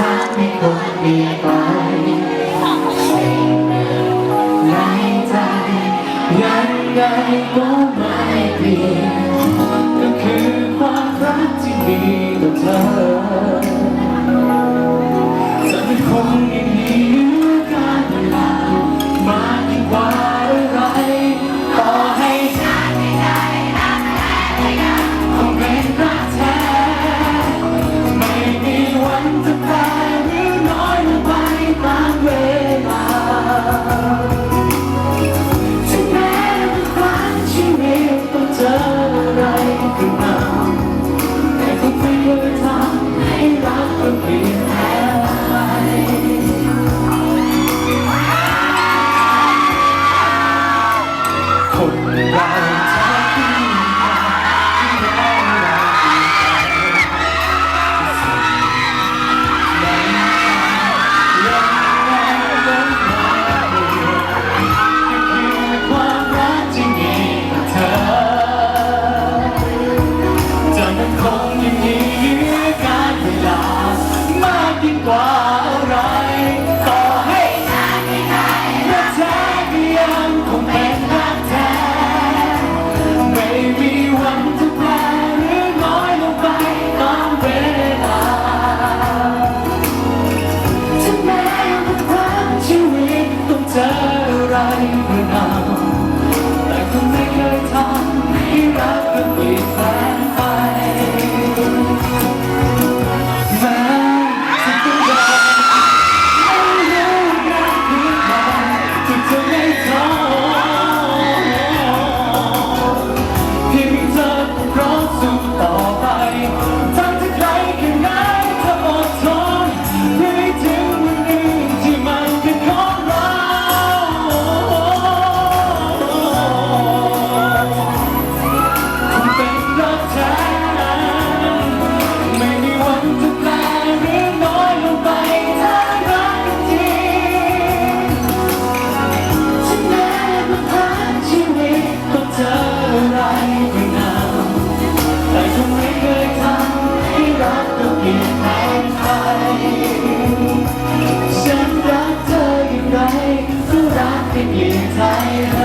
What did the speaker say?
ฉันไม่ควดีไปในใจยังไงก็ไม่ดีก็คือความรักที่มี 别再。